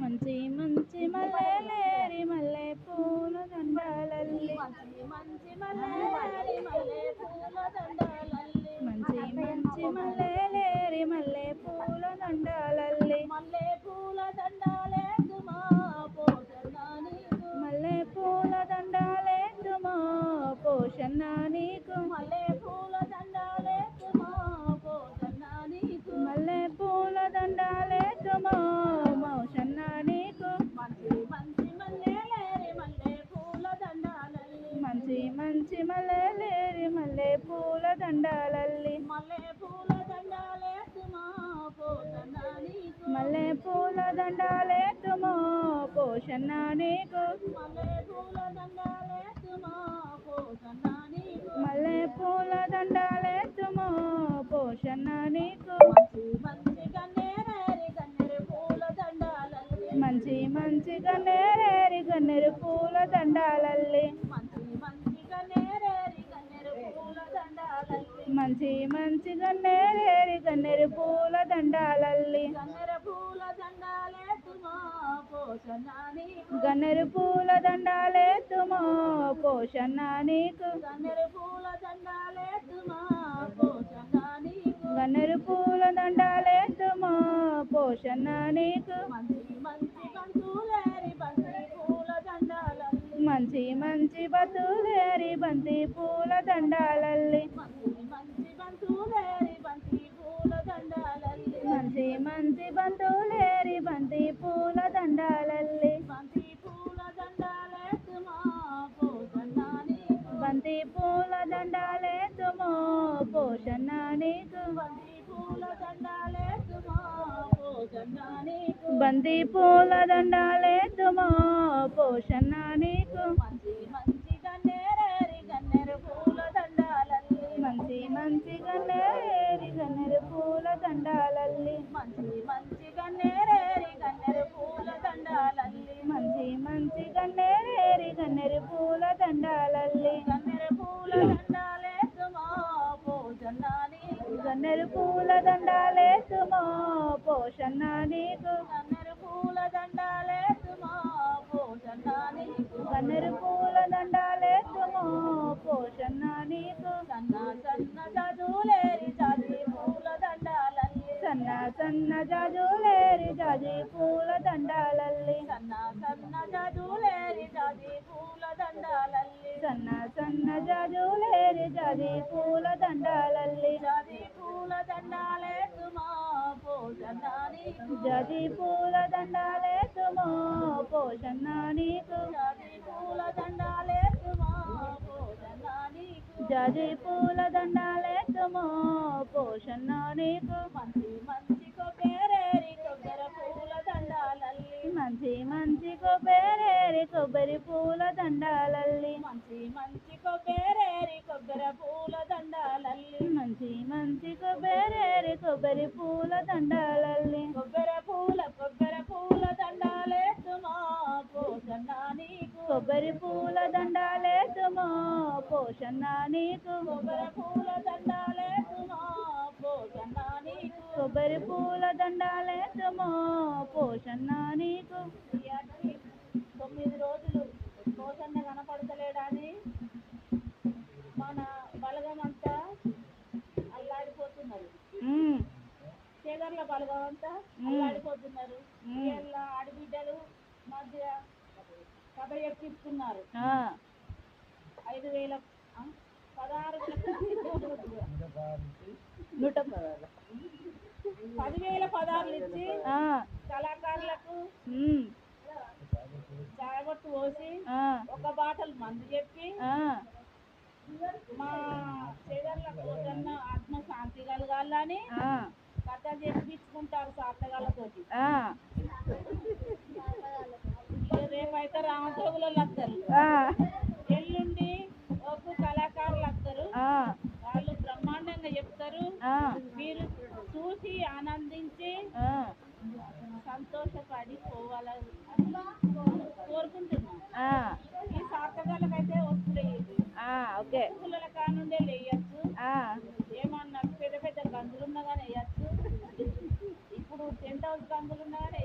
మంచి మంచి మల్లెలేరి దండాలల్లి. మల్లె పూల నీకు మల్లె పూల దండాలేద్దుమా పోషణ నీకు మల్లె పూల పూల దండాలేద్దుమా పోషణ నీకు మంచి మంచి గన్నేరేరి గన్నేరు పూల దండాలల్లి మంచి మంచి గన్నేరేరి గన్నేరు పూల దండాలల్లి. గన్నేరు పూల దండాలేద్దుమా పోషణ నీకు. గన్నేరు పూల పోషణ నీకు. గన్నేరు పూల దండాలేద్దుమా పోషణ నీకు. గన్నేరు పూల పోషణ నీకు. మంచి మంచి బంతులేరి బంతి పూల దండాలల్లి. మంచి మంచి బతులేరి బంతి పూల దండాలల్లి. మంచి బంతులేరి బంతి పూల దండాలల్లి. బంతి పూల నీకు. బంతి పూల పోషణ నీకు. బంతి పూల దండాలేద్దుమా పోషణ నీకు. బంతి పూల దండాలేద్దుమా పోషణ నీకు గన్నేరు పూల దండాలేద్దుమా పోషణ నీకు. గన్నేరు పూల దండాలేద్దుమా పోషణ నీకు. గన్నేరు పూల పోషణ పూల దండాలేద్దుమా పోషన్న నీకు. పూల దండాలేద్దుమా జాజి పూల దండాలేద్దుమా పోషన్న నీకు. మంచి మంచి కొబ్బేరేరి కొబ్బరి పూల దండాలల్లి మంచి మంచి కొబ్బేరేరి కొబ్బరి పూల దండాలల్లి మంచి మంచి కొబ్బేరేరి కొబ్బరి పూల దండాలల్లి. మంచి మంచి కొబ్బరి కొబ్బరి పూల దండాలల్లి. కొబ్బరి పూల దండాలేద్దుమా పోషణ నీకు కొబ్బరి పూల దండాలేద్దుమా పోషణ నీకు కొబ్బరి పూల దండాలేద్దుమా పోషణ నీకు తొమ్మిది రోజులు పోషణ కనపడతలేడని మన బలగం అంతా అల్లాడిపోతున్నారు ఉమ్, చేగర్ల బలగం అంతా. అల్లాడిపోతున్నారు. వీళ్ళ ఆడబిడ్డలు మధ్య కబడ్డీ ఎక్కిస్తున్నారు ఐదు వేల పదహారు నూట పదివేల పదహారులు ఇచ్చి కళాకారులకు ఉమ్, చాయబట్టు పోసి ఒక బాటలు మందు చెప్పి మా చేగర్ల కోటన్న ఆత్మ శాంతి కలగాలని ఆ, కథ చెప్పించుకుంటారు సార్థగాళ్ళతోటి. రేపైతే రామజోగులు వస్తారు ఎల్లుండి ఒక కళాకారులు వస్తారు వాళ్ళు బ్రహ్మాండంగా చెప్తారు. మీరు చూసి ఆనందించి సంతోషపడి పోవాలని కోరుకుంటున్నాం. ఈ సార్థకాలకైతే ఆ, ఓకే. పుల్లల కానుండే వేయచ్చు ఏమన్నా పెద్ద పెద్ద గంజులు ఉన్నా కానీ వేయచ్చు ఇప్పుడు టెంట్ హౌస్ గంజులు ఉన్నా కానీ